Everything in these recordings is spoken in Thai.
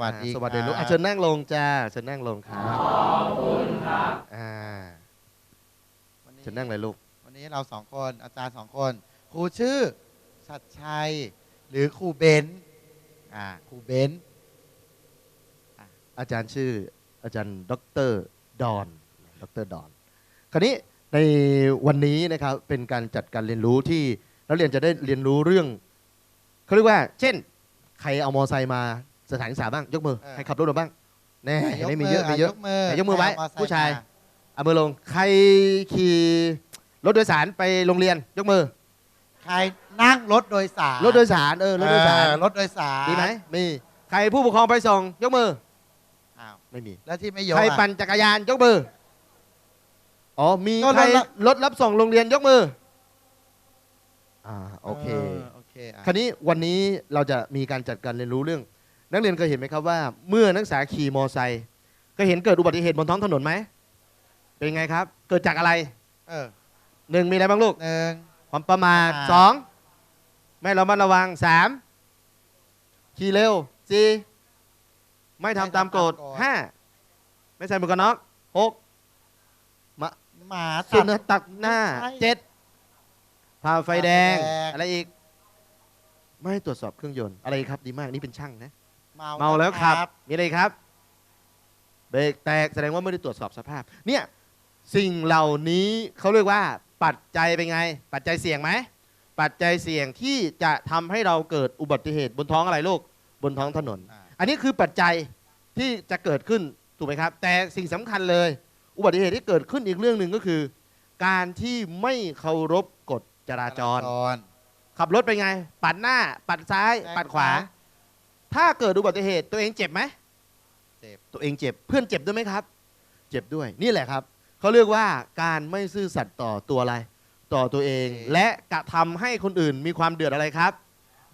วัสดีอ่าสวัสดีครับลูกอะเชิญนั่งลงจ้าเชิญนั่งลงครับขอบคุณครับอ่าวันนี้เชิญนั่งเลยลูก วันนี้เราสองคนอาจารย์สองคน ครูชื่อชัดชัยหรือครูเบนซ์อ่าครูเบนซ์อาจารย์ชื่ออาจารย์ดรดอนดรดอนคราวนี้ในวันนี้นะครับเป็นการจัดการเรียนรู้ที่นักเรียนจะได้เรียนรู้เรื่องเขาเรียกว่า เช่น ใครเอามอไซค์มา สถานศึกษาบ้าง ยกมือ เออ ใครขับรถมาบ้างแน่อะเห็นไหมมีเยอะมีเยอะยกมือไหนยกมือไว้ใครเาซค์ผู้ชายมเอามือลง ใครขี่รถโดยสารไปโรงเรียน ยกมือ ใครนั่งรถโดยสารรถโดยสารเออรถโดยสารเออรถโดยสารมีไหมมีใครผู้ปกครองไปส่ง ยกมืออ้าวไม่มี แล้วที่ไม่ยกใครอะ ปั่นจักรยานยกมือ อ๋อ มีก็ใครรถรับ รถรับส่งโรงเรียนยกมือ อ่า โอเค โอเคอะ คราวนี้วันนี้เราจะมีการจัดการเรียนรู้เรื่อง นักเรียนเคยเห็นไหมครับว่า เมื่อนักศึกษาขี่มอไซค์เคยเห็นเกิดอุบัติเหตุบนท้องถนนไหมเป็นไงครับ เกิดจากอะไรเออหนึ่งมีอะไรบ้างลูกหนึ่งความประมาทประมาทสองไม่ระมัดระวังสามขี่เร็วสี่ไม่ทำตามกฎห้าไม่ใส่หมวกกันน็อกหกหมาสุตันัดขตัดหน้าไม่ใช่เจ็ดผ่าไฟแดงผ่าไฟแดง อะไรอีก ไม่ตรวจสอบเครื่องยนต์อะไรครับดีมากนี่เป็นช่างนะ เมาเมาแล้วขับ มีอะไรครับ เบรกแตกแสดงว่าไม่ได้ตรวจสอบสภาพ เนี่ยสิ่งเหล่านี้เขาเรียกว่า ปัจจัยเป็นไง ปัจจัยเสี่ยงไหม ปัจจัยเสี่ยงที่จะทำให้เราเกิดอุบัติเหตุบนท้องอะไรลูก บนท้องถนนอ่าอันนี้คือปัจจัยที่จะเกิดขึ้นถูกไหมครับ แต่สิ่งสำคัญเลย อุบัติเหตุที่เกิดขึ้นอีกเรื่องหนึ่งก็คือ การที่ไม่เคารพกฎจราจร ขับรถไปไง ปัดหน้า ปัดซ้ายแซงปัดขวาขวา ถ้าเกิดอุบัติเหตุตัวเองเจ็บไหมเจ็บตัวเองเจ็บเพื่อนเจ็บด้วยไหมครับ เจ็บด้วยนี่แหละครับเขาเรียกว่าการไม่ซื่อสัตย์ต่อตัวอะไร ต่อตัวเอง และกระทำให้คนอื่นมีความเดือดอะไรครับ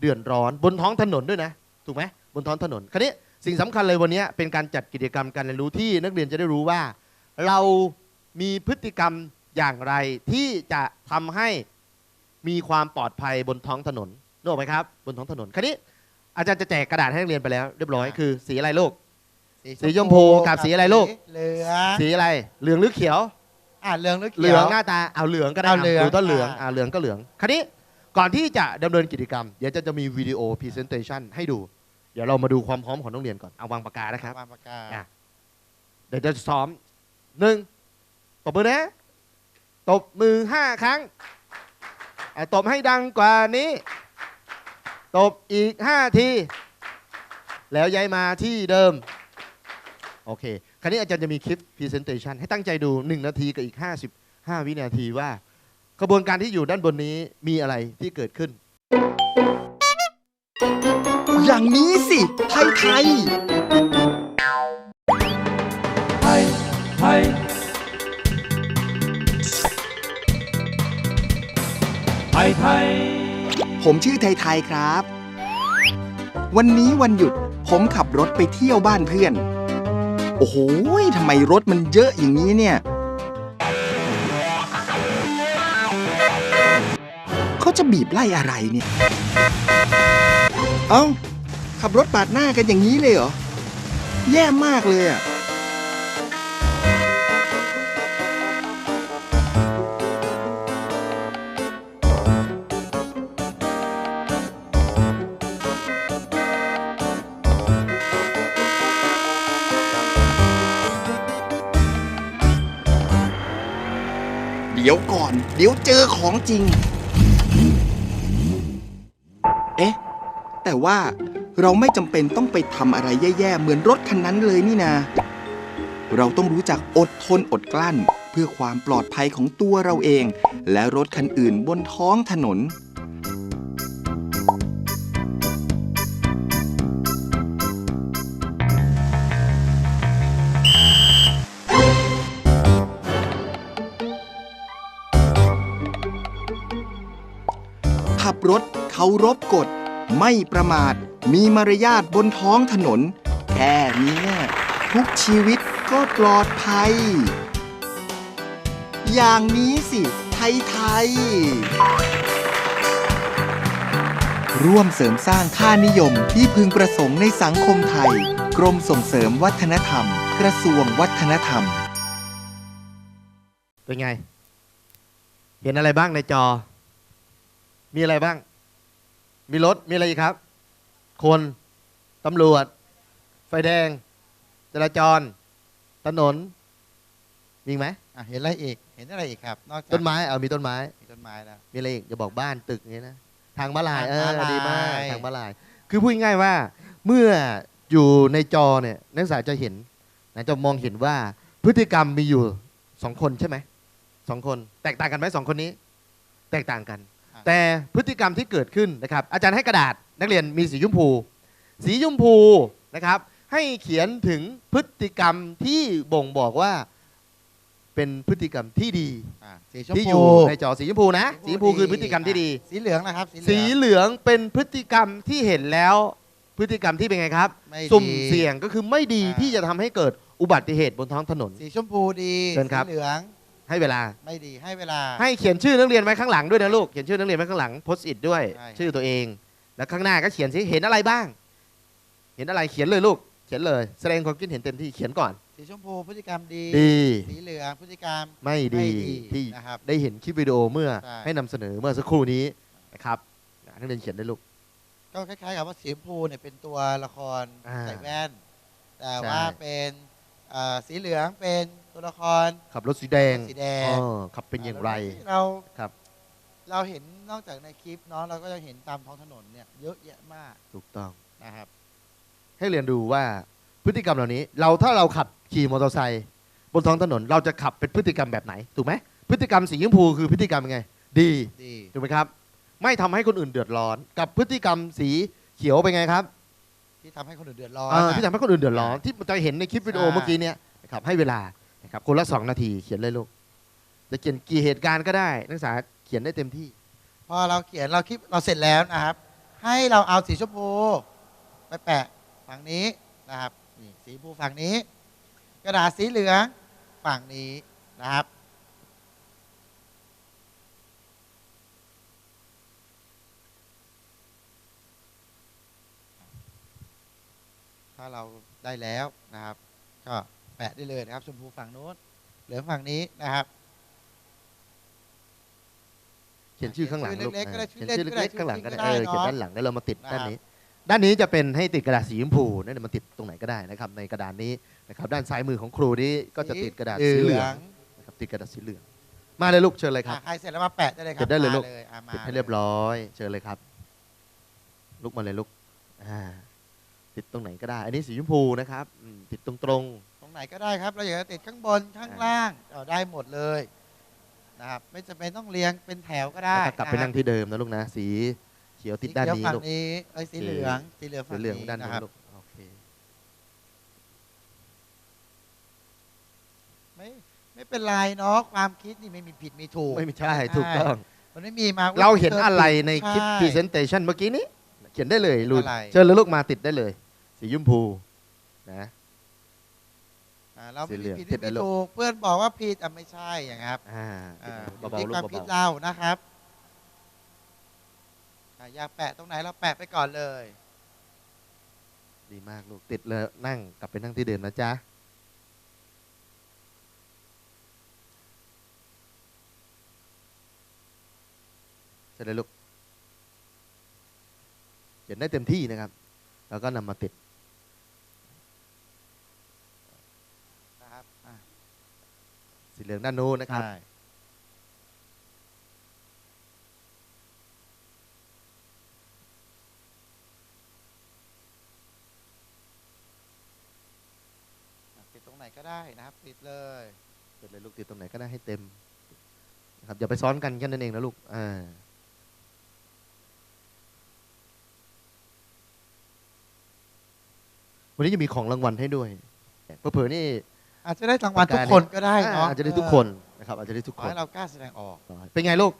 เดือดร้อนบนท้องถนนด้วยนะถูกไหมบนท้องถนน คราวนี้สิ่งสำคัญเลยวันนี้เป็นการจัดกิจกรรมการเรียนรู้ที่นักเรียนจะได้รู้ว่า เรามีพฤติกรรมอย่างไรที่จะทำให้มีความปลอดภัยบนท้องถนนนึกออกไหมครับ บนท้องถนน คราวนี้ อาจารย์จะแจกกระดาษให้นักเรียนไปแล้ว เรียบร้อยคือสีอะไรลูก สีชมพูกับสีอะไรลูก เหลืองสีอะไร เหลืองหรือเขียว อะเหลืองหรือเหเขีลืยองวหน้าตา เอาเหลืองก็ได้เอาเหลืองดูต้นเหลืองอ่าอ่าเหลืองก็เหลือง คราวนี้ก่อนที่จะดำเนินกิจกรรม เดี๋ยวจะจะมีวิดีโอพรีเซนเตชันให้ดู เดี๋ยวเรามาดูความพร้อมของนักเรียนก่อน เอาวางปากกานะครับ วางปากกาอะเดี๋ยวจะซ้อมหนึ่งตบมือนะ ตบมือห้าครั้งอะตบให้ดังกว่านี้ ตบอีกห้าที แล้วย้ายมาที่เดิม โอเค คราวนี้อาจารย์จะมีคลิป Presentation ให้ตั้งใจดู 1 นาทีกับอีก 55 วินาทีว่ากระบวนการที่อยู่ด้านบนนี้มีอะไรที่เกิดขึ้น อย่างนี้สิ ไทยไทย ไทย ไทย ไทยไทย ผมชื่อไทยไทยครับ วันนี้วันหยุดผมขับรถไปเที่ยวบ้านเพื่อน โอ้โหทำไมรถมันเยอะอย่างนี้เนี่ย เขาจะบีบไล่อะไรเนี่ย เอ้า ขับรถปาดหน้ากันอย่างนี้เลยเหรอ แย่มากเลยอะ อของจริง เอ๊ะ แต่ว่าเราไม่จำเป็นต้องไปทำอะไรแย่ๆ เหมือนรถคันนั้นเลยนี่นา เราต้องรู้จักอดทนอดกลั้น เพื่อความปลอดภัยของตัวเราเอง และรถคันอื่นบนท้องถนน เคารพกฎ ไม่ประมาท มีมารยาทบนท้องถนน แค่นี้ทุกชีวิตก็ปลอดภัย อย่างนี้สิ ไทยไทย ร่วมเสริมสร้างค่านิยมที่พึงประสงค์ในสังคมไทย กรมส่งเสริมวัฒนธรรม กระทรวงวัฒนธรรม เป็นไง เห็นอะไรบ้างในจอ มีอะไรบ้าง มีรถ มีอะไรอีกครับ คน ตำรวจ ไฟแดง จราจร ถนน มีอีกไหมอะเห็นอะไรอีก เห็นอะไรอีกครับ นอกจากต้นไม้ เอามีต้นไม้ มีต้นไม้แล้ว มีอะไรอีกจะบอกบ้านตึกอย่างนี้นะ ทางม้าลาย เอทางอม้าลายดีมาก ทางม้าลาย คือพูดง่ายๆว่า เมื่ออยู่ในจอเนี่ย นักศึกษาจะเห็นนะจะมองเห็นว่าพฤติกรรมมีอยู่สองคนใช่ไหมสองคน แตกต่างกันไหมสองคนนี้ แตกต่างกัน แต่พฤติกรรมที่เกิดขึ้นนะครับอาจารย์ให้กระดาษนักเรียนมีสีชมพู สีชมพูนะครับให้เขียนถึงพฤติกรรมที่บ่งบอกว่าเป็นพฤติกรรมที่ดี อะสีชมที่อพูยู่ในจอสีชมพูนะสีชมพูคือพฤติกรรมที่ดี สีเหลืองนะครับสีเหลืองเป็นพฤติกรรมที่เห็นแล้ว พฤติกรรมที่เป็นไงครับ ไม่ดีสุ่มเสี่ยงก็คือไม่ดีอ่า ที่จะทำให้เกิดอุบัติเหตุบนท้องถนน สีชมพูดีเชิญครับ สีเหลือง ให้เวลา ไม่ดีให้เวลา ให้เขียนชื่อนักเรียนไว้ข้างหลังด้วยนะลูก เขียนชื่อนักเรียนไว้ข้างหลังโพสต์อิทด้วย ใช่ครับชื่อตัวเอง แล้วข้างหน้าก็เขียนสิเห็นอะไรบ้าง เห็นอะไรเขียนเลยลูก เขียนเลย แสดงความคิดเห็นเต็มที่เขียนก่อน สีชมพูพฤติกรรมดี ดี สีเหลืองพฤติกรรม ไม่ไม่ดีดีที่นะครับได้เห็นคลิปวิดีโอเมื่อใช่ ให้นำเสนอเมื่อสักครู่นี้นะครับนักเรียนเขียนได้ลูก ก็คล้ายๆกับว่าสีชมพูเนี่ยเป็นตัวละครอ่าใส่แว่น แต่ใช่ว่าเป็นเอ่อสีเหลืองเป็น ตัวละคร ขับรถสีแดงสีแดอ๋งอขับเป็นอย่างไร เราครับ เราเห็นนอกจากในคลิปเนาะเราก็ยังเห็นตามท้องถนนเนี่ยเยอะแยะมากถูกต้อง นะครับ ให้เรียนดูว่าพฤติกรรมเหล่านี้ เราถ้าเราขับขี่มอเตอร์ไซค์บนท้องถนน เราจะขับเป็นพฤติกรรมแบบไหน ถูกไหมพฤติกรรมสีชมพูคือพฤติกรรมยังไง ดีดีถูกไหมครับ ไม่ทำให้คนอื่นเดือดร้อน กับพฤติกรรมสีเขียวเป็นไงครับที่ทำให้คนอื่นเดือดร้อนอ่าอะที่ทำให้คนอื่นเดือดร้อนที่จะเห็นในคลิปวิดีโอใช่เมื่อกี้เนี่ยนะครับให้เวลา นะครับคนละสองนาทีเขียนเลยลูกจะเขียนกี่เหตุการณ์ก็ได้ นักศึกษาเขียนได้เต็มที่ พอเราเขียนเราคลิปเราเสร็จแล้วนะครับ ให้เราเอาสีชมพูไปแปะฝั่งนี้นะครับนี่สีชมพูฝั่งนี้ กระดาษสีเหลืองฝั่งนี้นะครับถ้าเราได้แล้วนะครับ ก็ ปะได้เลยนะครับ ชมพูฝั่งโน้นเหลืองฝั่งนี้นะครับ เขียนชื่อข้างหลังชื่อลูกเล็กๆก็ได้เขียนชื่ชื่ออเล่นเล็กๆข้างหลังก็ได้ก็ได้เออเขียนเนาะด้านหลังแล้วเรามาติดนะครับด้านนี้ ด้านนี้จะเป็นให้ติดกระดาษสีชมพูนั่นนะมันติดตรงไหนก็ได้นะครับ ในกระดาษนี้นะครับ ด้านซ้ายมือของครูนี้ก็จะติดกระดาษสีเหลืองนะครับติดกระดาษสีเหลืองมาเลยลูกเชิญเลยครับอะใครเสร็จแล้วมาแปะได้เลยครัเก็บได้เลยลูกมาอะมาติดให้เรียบร้อย เชิญเลยครับ ลุกมาเลยลูกอ่าติดตรงไหนก็ได้ อันนี้สีชมพูนะครับอืมติดตรงตรง ไหนก็ได้ครับ เราอยากจะติดข้างบนข้างล่างเอาได้หมดเลยนะครับไม่จำเป็นต้องเรียงเป็นแถวก็ๆได้แล้วก็กลับไปนั่งที่เดิมนะลูกนะ สีเขียวติดด้านนี้สีเขียวฝั่ลูกงนี้เอ้ยสีเหลืองสีเหลืองสีฝั่งเหลืองนี้ด้านนะนี้ครับ ลูกโอเคไม่ไม่เป็นไรเนาะความคิดนี่ไม่มีผิดมีถูกไม่ใช่ถูกต้อง มันไม่มีมาเราเห็นอะไรในคลิปใช่ presentation เมื่อกี้นี้ เขียนได้เลยลุยอะไร เชิญเลยลูกมาติดได้เลย สีชมพูนะ อ่าเราสีไม่เหลืมีองผิดติดได้ไม่มีลูก ถูกเพื่อนบอกว่าผิดอะไม่ใช่อย่างครับอ่าอ่าอเบายู่ๆที่ลูกความคิดเบาเรานะครับอะอยากแปะตรงไหนเราแปะไปก่อนเลย ๆดีมากลูกติดเลยนั่งกลับไปนั่งที่เดิมนะจ๊ะเสร็จเลยลูกเขียนได้เต็มที่นะครับ แล้วก็นำมาติด นะครับอะ สีเหลืองด้านโน้นนะครับใช่อะติดตรงไหนก็ได้นะครับ ติดเลยเสร็จเลยลูกติดตรงไหนก็ได้ให้เต็มนะครับอย่าไปซ้อนกันแค่นั้นเองนะลูกอ่าวันนี้จะมีของรางวัลให้ด้วยเผื่อๆนี่ อาจจะได้รางวัลประทุกากศคนก็ได้เนาะอาจจะได้ทุกคนนะครับอาจจะได้ทุกขอคนให้เรากล้าแสดงออก เป็นไงลูก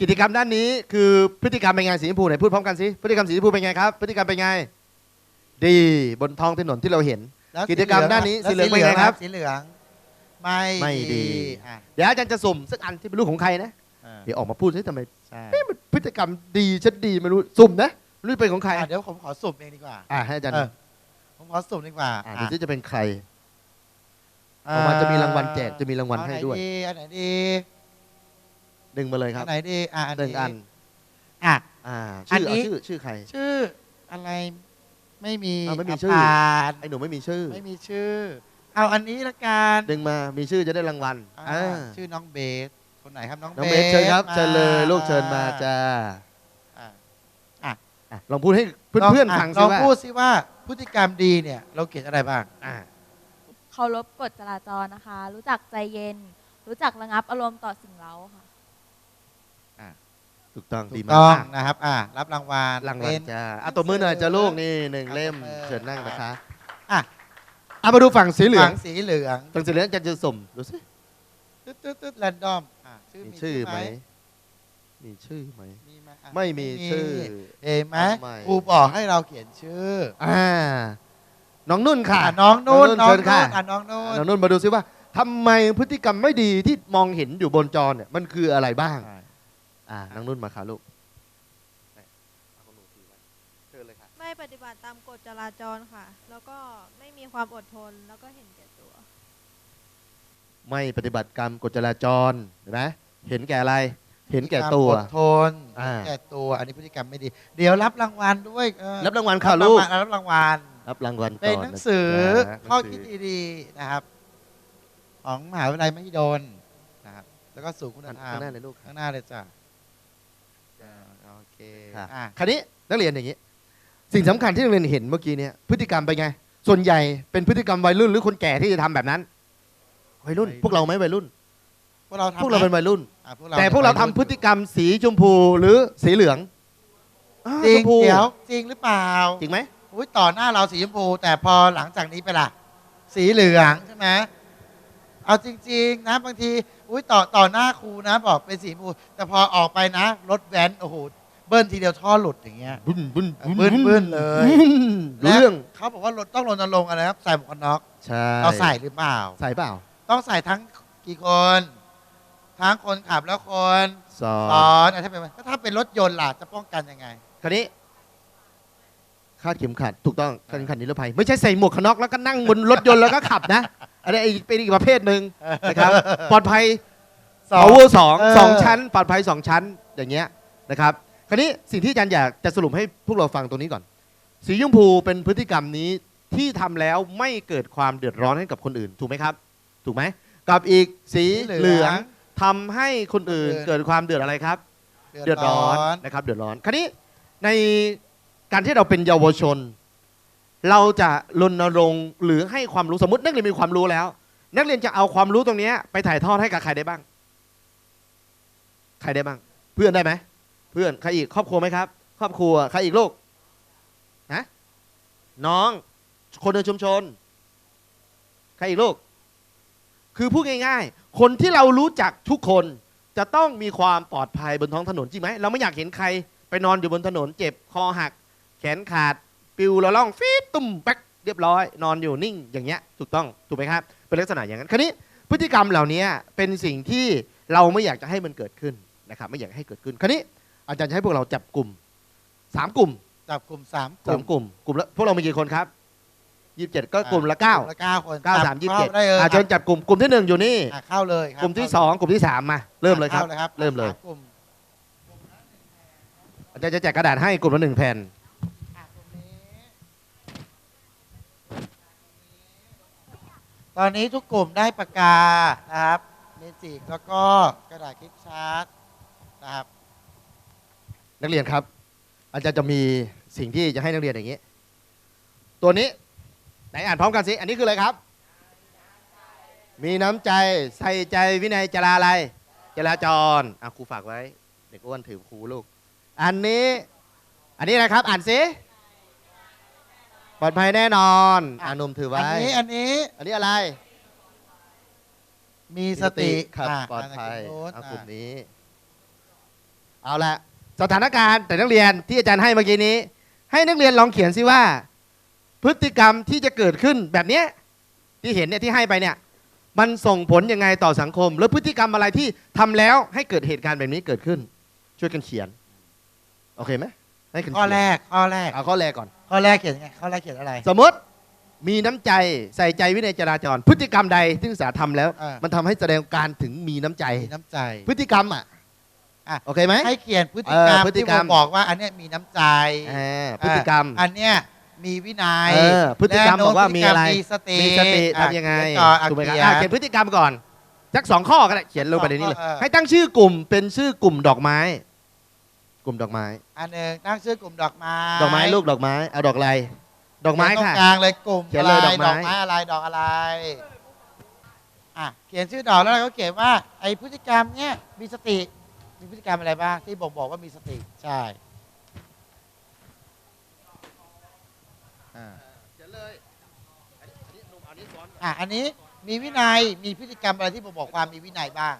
กิจกรรมด้านนี้คือพฤติกรรมเป็นไงสีชมพูไหนพูดพร้อมกันสิพฤติกรรมสีชมพูเป็นไงครับพฤติกรรมเป็นไง ดีบนท้องถนนที่เราเห็นแล้วกิจกรรมด้านนี้แล้วสีเหลืองเป็นไงครับสีเหลืองไม่ไม่ดีอะเดี๋ยวอาจารย์จะสุ่มสักอันที่เป็นลูกของใครนะอะเดี๋ยวออกมาพูดสิทำไมใช่เอ๊ะมันพฤติกรรมดีชัดดีไม่รู้สุ่มนะไม่รู้เป็นของใครอะเดี๋ยวผมขอสุ่มเองดีกว่าอ่าให้อาจารย์เออผมขอสุ่มดีกว่าอ่าอะดูที่จะเป็นใคร ออกมาจะมีรางวัลแจกจะมีรางวัลให้ด้วยอันไหนดีดึงมาเลยคอัรับนไหนดีอะอันหนึ่งนี้อันอะอ่าอันชื่อนี้เอาชื่อชื่อใคร ชื่ออะไรไม่มีอ้าวไม่มีชื่อผ่านไอ้หนูไม่มีชื่อ ไม่มีชื่อ เอาอันนี้ละกันดึงมามีชื่อจะได้รางวัลอ่าอ่าชื่อน้องเบสคนไหนครับน้องน้องเบสเชิญครับมาเชิญเลยลูกเชิญมาจ้าอะอะลองพูดให้เพื่อนๆฟังลสิองว่าพูดสิว่าพฤติกรรมดีเนี่ย เราเขียนอะไรบ้างอ่า เคารพกฎจราจรนะคะ รู้จักใจเย็น รู้จักระงับอารมณ์ต่อสิ่งเร้าค่ะ ถูกต้องถูดีกมากต้องอะนะครับ อะรับรางวัลรางวัลเป็น จ้าอะตบมือหน่อยจ้าลูกนี่หนึ่งเล่มอะตบมือเชิญนั่งนะคะอะอะมาดูฝั่งสีเหลืองฝั่งสีเหลืองฝั่งสีเหลืองจะจะสุ่มดูสิตึ๊ดตึ๊ดตึ๊ดแรนดอมอะชื่อมีมีชื่อไหมมีชื่อไหมมีไหมอะไม่มีชื่อ เห็นไหมทำไมครูบอกให้เราเขียนชื่อ อ่า น้องนุ่นค่ะอะน้องนุ่นน้น้อองงนุ่นุ่นเชิญค่ะนอะน้องนุ่นน้องนุ่นมาดูซิว่าทำไมพฤติกรรมไม่ดีที่มองเห็นอยู่บนจอเนี่ยมันคืออะไรบ้าง อ่าน้องนุ่นมาค่ะลูกเชิญเลยค่ะ ไม่ปฏิบัติตามกฎจราจรค่ะ แล้วก็ไม่มีความอดทนแล้วก็เห็นแก่ตัว ไม่ปฏิบัติกรรมกฎจราจรเห็นไหมเห็นแก่อะไร เห็นแก่ตัว อดทนอ่าเห็นแก่ตัว อันนี้พฤติกรรมไม่ดี เดี๋ยวรับรางวัลด้วยเออรับรางวัลค่ะลูก รับรางวัลรับรางวัล เป็นก่อหนังสือนะข้อหนัคิงดสือดีๆนะครับ ของมหาวิทยาลัยมหิดลนะครับ แล้วก็สู่คุณธรรมข้างหน้าเลยลูกข้างหน้าเลยจ้ะอ่าโอเคค่ะอะคราวนี้นักเรียนอย่างนี้ สิ่งสำคัญที่นักเรียนเห็นเมื่อกี้เนี่ยพฤติกรรมเป็นไง ส่วนใหญ่เป็นพฤติกรรมวัยรุ่นหรือคนแก่ที่จะทำแบบนั้นวัยรุ่น พวกเราไหมวัยรุ่นพวกเราทำพวกเราเป็นไหมวัยรุ่นอะแต่พวกเราทำพฤติกรรมสีชมพูหรือสีเหลืองอ้าวจริชงมพูเดี๋ยวจริงหรือเปล่า จริงไหม อุ้ยต่อหน้าเราสีชมพู แต่พอหลังจากนี้ไปล่ะสีเหลืองใช่ไหมเอาจริง ๆ นะ บางทีอุ้ยต่อต่อหน้าครูนะ บอกเป็นสีชมพู แต่พอออกไปนะ รถแว้นโอ้โหเบิ้ลทีเดียวท่อหลุดอย่างเงี้ยบึ้นบึ้นบึ้นบึ้นเลยรู้เรื่องและเขาบอกว่ารถต้องรณรงค์อะไรครับใส่หมวกกันน็อกใช่เราใส่หรือเปล่า ใส่เปล่า ต้องใส่ทั้งกี่คน ทั้งคนขับและคนสอซ้นอนอะถ้าเป็นถ้าเป็นรถยนต์ล่ะจะป้องกันยังไง คราวนี้ คาดเข็มขัดถูกต้องคาดเข็มขัดนิรภัย ไม่ใช่ใส่หมวกกันน็อกแล้วก็นั่งบนรถยนต์แล้วก็ขับนะอันนี้อีกเป็นอีกประเภทหนึ่งนะครับปลอดภัยสอง power สองเออสองชั้น ปลอดภัยสองชั้นอย่างเงี้ยนะครับคราวนี้สิ่งที่อาจารย์อยากจะสรุปให้พวกเราฟังตรงนี้ก่อน สีชมพูเป็นพฤติกรรมนี้ที่ทำแล้วไม่เกิดความเดือดร้อนให้กับคนอื่น ถูกไหมครับ ถูกไหมกับอีกสีเหลืองทำให้คนอื่นคนอื่นเกิดความเดือดอะไรครับ เดือดร้อนนะครับ เดือดร้อน คราวนี้ใน การที่เราเป็นเยาวชน เราจะรณรงค์หรือให้ความรู้สมมตินักเรียนมีความรู้แล้ว นักเรียนจะเอาความรู้ตรงนี้ไปถ่ายทอดให้กับใครได้บ้าง ใครได้บ้าง เพื่อนได้ไหมเพื่อนใครอีกครอบครัวไหมครับ ครอบครัวใครอีกลูกนะน้อง คนในชุมชน ใครอีกลูก คือพูดง่ายๆ คนที่เรารู้จักทุกคนจะต้องมีความปลอดภัยบนท้องถนนจริงไหมเราไม่อยากเห็นใครไปนอนอยู่บนถนนเจ็บคอหัก แขนขาดปิวละล่องฟีดตุ่มแป๊กเรียบร้อย นอนอยู่นิ่งอย่างเงี้ยถูกต้องถูกไหมครับเป็นลักษณะอย่างนั้น คราวนี้พฤติกรรมเหล่านี้เป็นสิ่งที่เราไม่อยากจะให้มันเกิดขึ้นนะครับไม่อยากให้เกิดขึ้น คราวนี้อาจารย์จะให้พวกเราจับกลุ่มสามกลุ่มจับกลุ่มสามกสาลุ่มมกลุ่มกลุ่มละพวกเรามีกี่คนครับยี่สิบเจ็ดก็กลุ่มละเก้ากลุ่มละเก้าคนเก้าสามยี่สิบเจ็ดข้ได้เลยอาจารย์จับกลุ่มกลุ่มที่หนึ่งอยู่นี่ อะเข้าเลยครับกลุ่มที่สองกลุ่มที่สามมา เริ่มเลยครับ ข้าเลยครับเริ่มเลย สากลุ่มอาจารย์จะแจกกระดาษให้กลุ่มละหนึ่งแผ่น อะกลุ่มนี้ ตอนนี้ทุกกลุ่มได้ปากกานะครับเมจิกแล้วก็กระดาษคลิปชาร์ตนะครับ นักเรียนครับ อาจารย์จะมีสิ่งที่จะให้นักเรียนอย่างนี้ ตัวนี้ไหนอ่านพร้อมกันสิ อันนี้คืออะไรครับ มีน้ำใจใส่ใจวินัยจราอะไร จราจรอะครูฝากไว้ เด็กอ้วนถือครูลูก อันนี้ อันนี้นะครับ อ่านสิ ปลอดภัยแน่นอนอ่านุ่มถืออันไว้นี้อันนี้อันนี้อะไรมีสติครับะปลอดภัยนนู้นเอาอะกลุ่มนี้ เอาละสถานการณ์แต่นักเรียนที่อาจารย์ให้เมื่อกี้นี้ ให้นักเรียนลองเขียนสิว่า พฤติกรรมที่จะเกิดขึ้นแบบเนี้ยที่เห็นเนี่ยที่ให้ไปเนี่ย มันส่งผลยังไงต่อสังคม แล้วพฤติกรรมอะไรที่ทำแล้วให้เกิดเหตุการณ์แบบนี้เกิดขึ้น ช่วยกันเขียน โอเคไหมให้กันข้อเขียนแรกข้อแรกเอาข้อแรกก่อน ข้อแรกเขียนยังไงข้อแรกเขียนอะไร สมมติมีน้ำใจใส่ใจวินัยจราจร พฤติกรรมใดที่นักศึกษาทำแล้ว อ่ามั มันทำให้แสดงการถึงมีน้ำใจ มีน้ำใจ พฤติกรรมอะอะ โอเคไหม ให้เขียนพฤติกรรมเออพฤติที่กรผรมมบอกว่าอันเนี้ยมีน้ำใจอ่าพฤติกรรมอันเนี้ยมีวินัยเออพฤติกรรมและโน้บอกว่ามีอะไรพฤติกมีสติมีสติอะทำยังไงเขีนก่อนอะถูกไหมครับเขียนอะเขียนพฤติกรรมก่อนสักสองข้อก็ได้เขียนลงไปในนี้เลยสองข้อเออ ให้ตั้งชื่อกลุ่มเป็นชื่อกลุ่มดอกไม้ กลุ่มดอกไม้ อันหนึ่งตั้งชื่อกลุ่มดอกไม้ ดอกไม้ลูกดอกไม้เอาดอกอะไรดอกไม้เขียนตรค่ะ งกลางเลยกลุ่มเขียนเลยอะไรดอกไม้ดอกไม้อะไรดอกอะไรอะเขียนชื่อดอกแล้วเราก็เขียนว่า ไอพฤติกรรมเนี้ยมีสติ มีพฤติกรรมอะไรบ้างที่บอกบอกว่ามีสติใช่อ่าเขียนเลยอันนี้อันนี้หนุ่มเอานี้ซ้อนก่อนอะอันนี้มีวินัยมีพฤติกรรมอะไรที่ผมบอกความมีวินัยบ้าง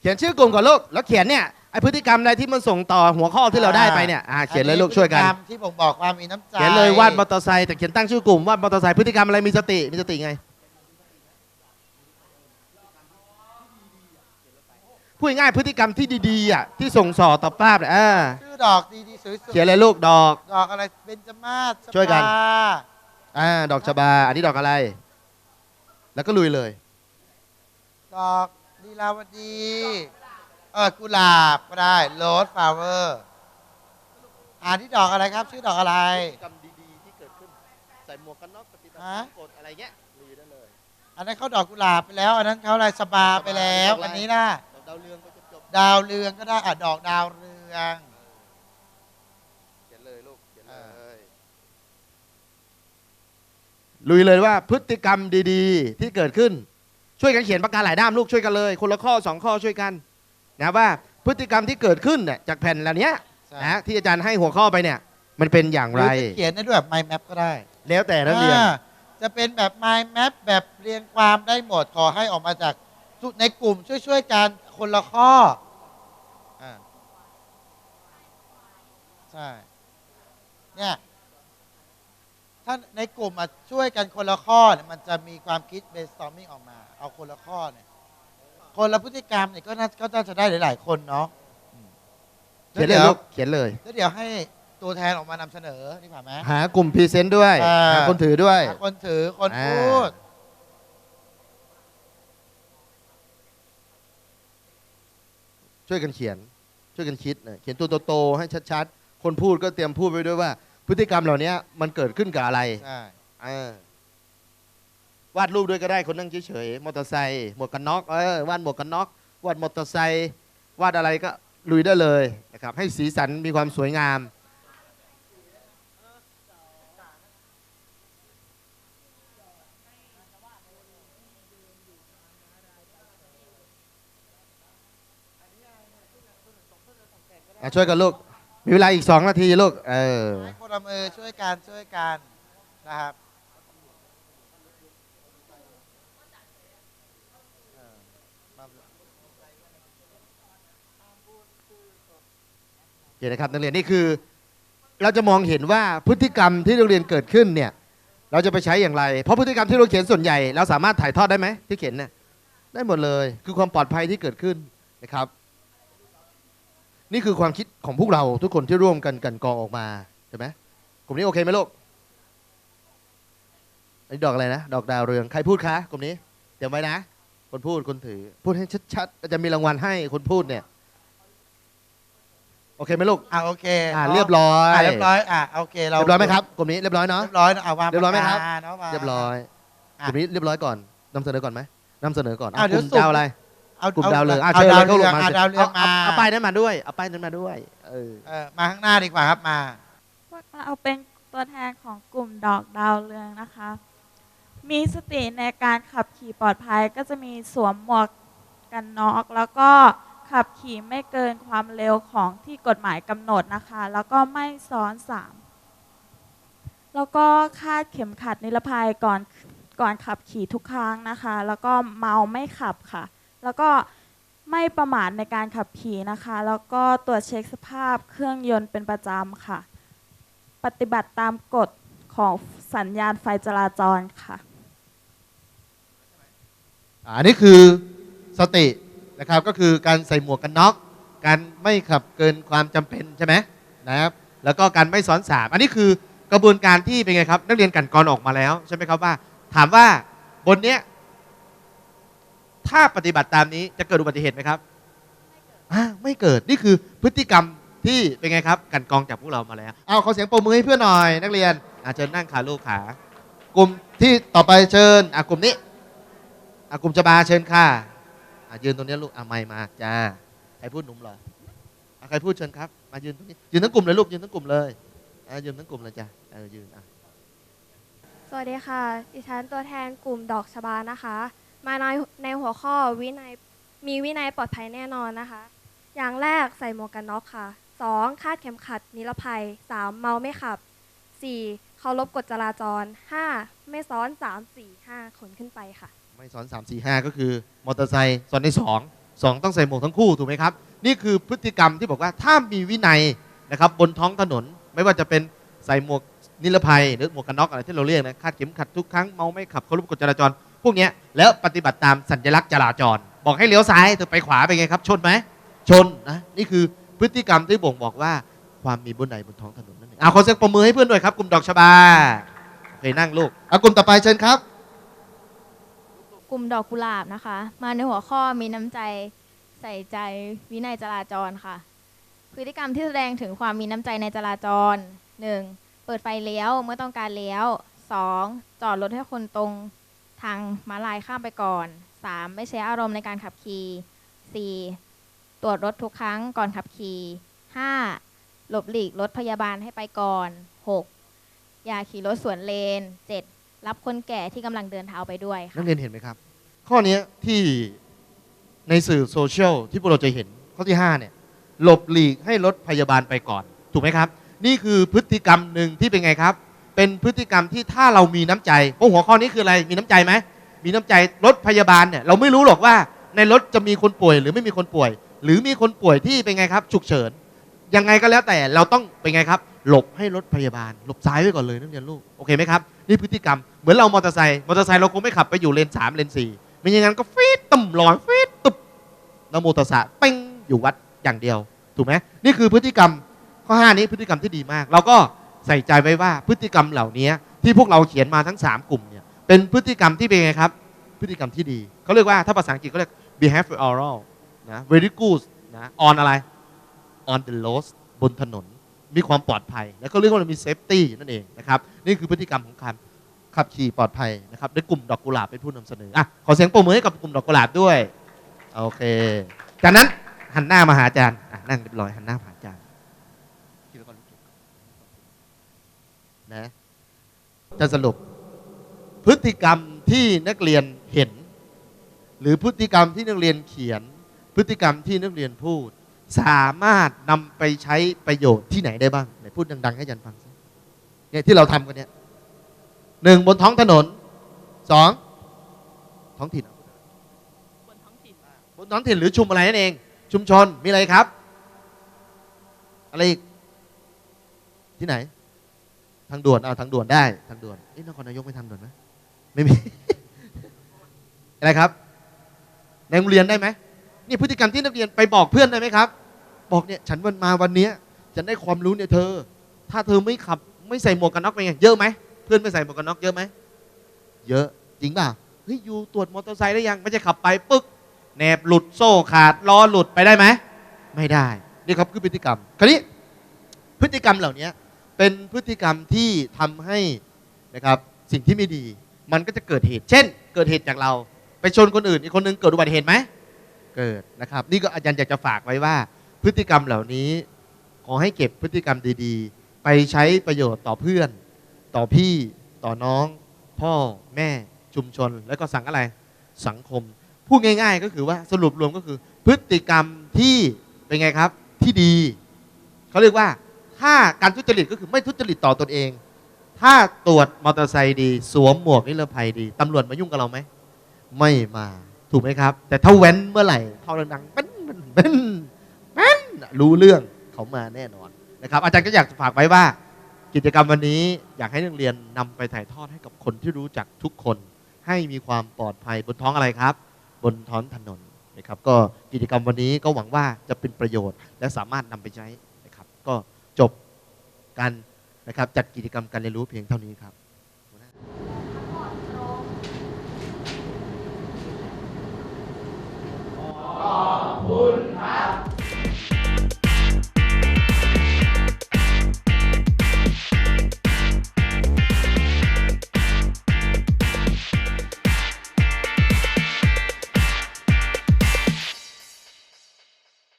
เขียนชื่อกลุ่มก่อนลูกแล้วเขียนเนี่ยไอพฤติกรรมอะไรที่มันส่งต่อหัวข้อที่เราได้ไปเนี่ยอ่าเขียนเลยลูกช่วยกันพฤติรรมที่ผมบอกความมีน้ำใจเขียนเลยวาดมอเตอร์ไซค์แต่เขียนตั้งชื่อกลุ่มวาดมอเตอร์ไซค์พฤติกรรมอะไรมีสติมีสติไงพูดง่ายๆพฤติกรรมที่ดีๆอะที่ส่งสอต่อป้าบเนี่ยอ่าชื่อดอกดีๆสวยๆเขียนเลยลูกดอก ดอกอะไรเบญจมาศช่วยกันสปาอ่าดอกชบา อันนี้ดอกอะไร แล้วก็ลุยเลย ดอก ลีลาวดี เออกุหลาบก็ได้โรสฟลาเวอร์อ่านที่ดอกอะไรครับ ชื่อดอกอะไร กรรมดีๆที่เกิดขึ้น ใส่หมวกกันน็อกปฏิบัติฮะกฎอะไรเงี้ยลุยได้เลยอันนั้นเขาดอกกุหลาบไปแล้ว อันนั้นเขาอะไรสบาไปแล้วดอกอะไรอันนี้นะดอกดาวเรืองก็จบดาวเรืองก็ได้อะดอกดาวเรืองๆเขียนเลยลูกเขียนเลอ่ายลุยเลยว่าพฤติกรรมดี ๆ ที่เกิดขึ้น ช่วยกันเขียนประกาศหลายด้ามลูกช่วยกันเลย คนละข้อสองข้อช่วยกันนะว่าพฤติกรรมที่เกิดขึ้นเนี่ยจากแผ่นเหล่านี้ใช่นะที่อาจารย์ให้หัวข้อไปเนี่ย มันเป็นอย่างหไรรือจะเขียนได้ด้วยแบบ mind map ก็ได้ แล้วแต่นักเรียนอ่าจะเป็นแบบ mind map แบบเรียงความได้หมดขอให้ออกมาจากทุกในกลุ่มช่วยๆกันคนละข้ออ่าใช่เนี่ย ถ้าในกลุ่มมาช่วยกันคนละข้อเนี่ยมันจะมีความคิด brainstorming ออกมา เอาคนละข้อเนี่ย คนละพฤติกรรมเนี่ยก็น่าก็น่าจะได้หลาย ๆ คนเนาะอืมเขียนเลยดี๋วลูกเขียนเลย แล้วเดี๋ยวให้ตัวแทนออกมานำเสนอดีกว่าไหม หากลุ่มพรีเซนต์ด้วยอ่า หาคนถือด้วย หาคนถือคนอ่า พูด ช่วยกันเขียน ช่วยกันคิดนะเขียนตัวโตๆให้ชัดๆ คนพูดก็เตรียมพูดไปด้วยว่า พฤติกรรมเหล่านี้มันเกิดขึ้นกับอะไรใช่เออวาดรูปด้วยก็ได้คนนั่งเฉยๆมอเตอร์ไซค์หมวกกันน็อกเออวาดหมวกกันน็อกวาดมอเตอร์ไซค์วาดอะไรก็ลุยได้เลยนะครับ ให้สีสันมีความสวยงามอะช่วยกันลูก มีเวลาอีกสองนาทีลูก เออให้คนละมือช่วยกันช่วยกันนะครับเออมาโอเคนะครับนักเรียนนี่คือ เราจะมองเห็นว่าพฤติกรรมที่โรงเรียนเกิดขึ้นเนี่ย เราจะไปใช้อย่างไร เพราะพฤติกรรมที่เราเขียนส่วนใหญ่ เราสามารถถ่ายทอดได้ไหมที่เขียนเนี่ยได้หมดเลย คือความปลอดภัยที่เกิดขึ้นนะครับ นี่คือความคิดของพวกเราทุกคนที่ร่วมกันกลันกรองออกมาใช่ไหมกลุ่มนี้โอเคไหมลูกอันนี้ดอกอะไรนะ ดอกดาวเรืองใครพูดคะกลุ่มนี้เตรียมไว้นะ คนพูดคนถือ พูดให้ชัดๆจะมีรางวัลให้คนพูดเนี่ย โอเคไหมลูกอะโอเคอ่าเรียบร้อยอะเรียบร้อยอะโอเคเราเรียบร้อยไหมครับกลุ่มนี้เรียบร้อยเนาะเรียบร้อยนะเอาวางเรียบร้อยไหมครับปากกาเนาะวางเรียบร้อยกอะลุ่มนี้เรียบร้อยก่อนนำเสนอก่อนไหมนำเสนอก่อนอะเอาเดี๋กยวลุ่มสุ่มดาวอะไร เอากลุ่มดาวเรืองอะเอาเชิญดาวเลยเรืองเข้าลงมาอะดาวเรืองเอามาเอาเอาป้ายนั้นมาด้วย เอาป้ายนั้นมาด้วย เออ เออมาข้างหน้าดีกว่าครับมาเอาเป็นตัวแทนของกลุ่มดอกดาวเรืองนะคะ มีสติในการขับขี่ปลอดภัยก็จะมีสวมหมวกกันน็อกแล้วก็ขับขี่ไม่เกินความเร็วของที่กฎหมายกำหนดนะคะ แล้วก็ไม่ซ้อนสามแล้วก็คาดเข็มขัดนิรภัยก่อนก่อนขับขี่ทุกครั้งนะคะ แล้วก็เมาไม่ขับค่ะ แล้วก็ไม่ประมาทในการขับขี่นะคะ แล้วก็ตรวจเช็คสภาพเครื่องยนต์เป็นประจำค่ะ ปฏิบัติตามกฎของสัญญาณไฟจราจรค่ะ อันนี้คือสตินะครับก็คือการใส่หมวกกันน็อก การไม่ขับเกินความจำเป็นใช่ไหมนะครับแล้วก็การไม่ซ้อนสามอันนี้คือกระบวนการที่เป็นไงครับ นักเรียนกันกรอนออกมาแล้วใช่ไหมครับว่า ถามว่าบนเนี้ย ถ้าปฏิบัติตามนี้จะเกิดอุบัติเหตุไหมครับอ่าไม่เกิดนี่คือพฤติกรรมที่เป็นไงครับกลันกรองจากพวกเรามาแล้วเอาขอเสียงปรบมือให้เพื่อนหน่อย นักเรียนอาเชิญนั่งขาลูกขากลุ่มที่ต่อไปเชิญอะกลุ่มนี้อะกลุ่มจะบาเชิญค่ะอะยืนตรงนี้ลูกอะไม่มาจ้าใครพูดหนุ่มเหรออะใครพูดเชิญครับ มายืนตรงนี้ยืนทั้งกลุ่มเลยลูกยืนทั้งกลุ่มเลยอะยืนทั้งกลุ่มเลยจ้ะเออยืนอะสวัสดีค่ะ ดิฉันตัวแทนกลุ่มดอกชบานะคะ มาในในหัวข้อวินัยมีวินัยปลอดภัยแน่นอนนะคะ อย่างแรกใส่หมวกกันน็อกค่ะ 2. คาดเข็มขัดนิรภัย 3. เมาไม่ขับ 4. เคารพกฎจราจร 5. ไม่ซ้อน 3 4 5 ขนขึ้นไปค่ะ ไม่สอน 3 4 5 ก็คือมอเตอร์ไซค์สอนใน2 2 ต้องใส่หมวกทั้งคู่ถูกไหมครับ นี่คือพฤติกรรมที่บอกว่าถ้ามีวินัยนะครับบนท้องถนนไม่ว่าจะเป็นใส่หมวกนิรภัยหรือหมวกกันน็อกอะไรที่เราเรียกนะคาดเข็มขัดทุกครั้งเมาไม่ขับเคารพกฎจราจร พวกเนี้ยแล้วปฏิบัติตามสัญลักษณ์จราจร บอกให้เลี้ยวซ้ายเธอไปขวาไปไงครับ ชนไหมชนนะนี่คือพฤติกรรมที่บ่งบอกว่าความมีบนไหนบนท้องถนนนั่นเองเอาขอเสียงปรบมือให้เพื่อนด้วยครับ กลุ่มดอกชบาโอเคนั่งลูกเอากลุ่มต่อไปเชิญครับ กลุ่มดอกกุหลาบนะคะ มาในหัวข้อมีน้ำใจใส่ใจวินัยจราจรค่ะ พฤติกรรมที่แสดงถึงความมีน้ำใจในจราจร 1. เปิดไฟเลี้ยวเมื่อต้องการเลี้ยว 2. จอดรถให้คนตรง ทางม้าลายข้ามไปก่อน 3. ไม่ใช้อารมณ์ในการขับขี่ 4. ตรวจรถทุกครั้งก่อนขับขี่ 5. หลบหลีกรถพยาบาลให้ไปก่อน 6. อย่าขี่รถสวนเลน 7. รับคนแก่ที่กำลังเดินเท้าไปด้วยค่ะนักเรียนเห็นไหมครับ ข้อเนี้ยที่ในสื่อโซเชียลที่พวกเราจะเห็นข้อที่ 5 เนี่ยหลบหลีกให้รถพยาบาลไปก่อน ถูกไหมครับ นี่คือพฤติกรรมหนึ่งที่เป็นไงครับ เป็นพฤติกรรมที่ถ้าเรามีน้ำใจเพราะหัวข้อนี้คืออะไรมีน้ำใจไหมมีน้ำใจรถพยาบาลเนี่ยเราไม่รู้หรอกว่าในรถจะมีคนป่วยหรือไม่มีคนป่วย หรือมีคนป่วยที่เป็นไงครับ ฉุกเฉินยังไงก็แล้วแต่เราต้องเป็นไงครับ หลบให้รถพยาบาล หลบซ้ายไว้ก่อนเลยนักเรียนลูกโอเคไหมครับนี่พฤติกรรมเหมือนเรามอเตอร์ไซค์มอเตอร์ไซค์เราคงไม่ขับไปอยู่เลนสามเลนสี่ไม่อย่างนั้นก็ฟีดตุ่มลอยฟีดตุบนะโมตัสสะเป้งอยู่วัดอย่างเดียว ถูกไหมนี่คือพฤติกรรมข้อห้านี้พฤติกรรมที่ดีมาก เราก็ ใส่ใจไว้ว่าพฤติกรรมเหล่านี้ที่พวกเราเขียนมาทั้ง 3 กลุ่มเนี่ยเป็นพฤติกรรมที่เป็นไงครับ พฤติกรรมที่ดีเขาเรียกว่าถ้าภาษาอังกฤษเขาเรียก behavioral นะ very good นะ on อะไร on the road บนถนน มีความปลอดภัย แล้วก็เรียกว่ามี safety นั่นเองนะครับ นี่คือพฤติกรรมของการขับขี่ปลอดภัยนะครับในกลุ่มดอกกุหลาบเป็นผู้นำเสนออะขอเสียงปรบมือให้กับกลุ่มดอกกุหลาบด้วย โอเค จากนั้นหันหน้ามาหาอาจารย์นั่งเรียบร้อยหันหน้ามาหาอาจารย์คิดแล้วก็รู้สึก นะจะสรุป พฤติกรรมที่นักเรียนเห็น หรือพฤติกรรมที่นักเรียนเขียน พฤติกรรมที่นักเรียนพูด สามารถนำไปใช้ประโยชน์ที่ไหนได้บ้างไหนพูดดัง ๆ ให้อาจารย์ฟังสิเนี่ยที่เราทำกันเนี่ยหนึ่งบนท้องถนนสองท้องถิ่นบนท้องถิ่นหรือชุมอะไรนั่นเอง ชุมชนมีอะไรครับ อะไรอีกที่ไหน ทางด่วนเอาทางด่วนได้ทางด่วนเอ๊ะนครนายกไม่ทางด่วนไหมไม่มีอะไรครับ ในโรงเรียนได้ไหมนี่พฤติกรรมที่นักเรียนไปบอกเพื่อนได้ไหมครับ บอกเนี่ยฉันวันมาวันเนี้ยฉันได้ความรู้เนี่ยเธอ ถ้าเธอไม่ขับไม่ใส่หมวกกันน็อกเป็นไงเยอะไหมเพื่อนไม่ใส่หมวกกันน็อกเยอะไหมเยอะจริงป่ะเฮ้ยอยู่ตรวจมอเตอร์ไซค์ได้ยังไม่ใช่ขับไปปึ๊กแหนบหลุดโซ่ขาดล้อหลุดไปได้ไหมไม่ได้นี่ครับคือพฤติกรรม คราวนี้พฤติกรรมเหล่านี้ เป็นพฤติกรรมที่ทำให้นะครับสิ่งที่ไม่ดี มันก็จะเกิดเหตุ เช่น เกิดเหตุจากเรา ไปชนคนอื่น อีกคนนึงเกิดอุบัติเหตุไหมเกิดนะครับ นี่ก็อาจารย์อยากจะฝากไว้ว่า พฤติกรรมเหล่านี้ ขอให้เก็บพฤติกรรมดีๆ ไปใช้ประโยชน์ต่อเพื่อน ต่อพี่ต่อน้อง พ่อแม่ชุมชน แล้วก็สังอะไรสังคมพูดง่าย ๆ ก็คือว่าสรุปรวมก็คือ พฤติกรรมที่เป็นไงครับที่ดีเขาเรียกว่า ถ้าการทุจริตก็คือไม่ทุจริตต่อตนเอง ถ้าตรวจมอเตอร์ไซค์ดี สวมหมวกนิรภัยดีตำรวจมายุ่งกับเราไหม ไม่มาถูกไหมครับ แต่ถ้าแว้นเมื่อไหร่เท่าดังเป็นเป็นเป็นรู้เรื่องเขามาแน่นอนนะครับ อาจารย์ก็อยากฝากไว้ว่า กิจกรรมวันนี้อยากให้นักเรียนนำไปถ่ายทอดให้กับคนที่รู้จักทุกคน ให้มีความปลอดภัยบนท้องอะไรครับ บนท้องถนนนะครับ ก็กิจกรรมวันนี้ก็หวังว่าจะเป็นประโยชน์ และสามารถนำไปใช้นะครับ ก็ จบกันนะครับจัดกิจกรรมการเรียนรู้เพียงเท่านี้ครับคุณครับ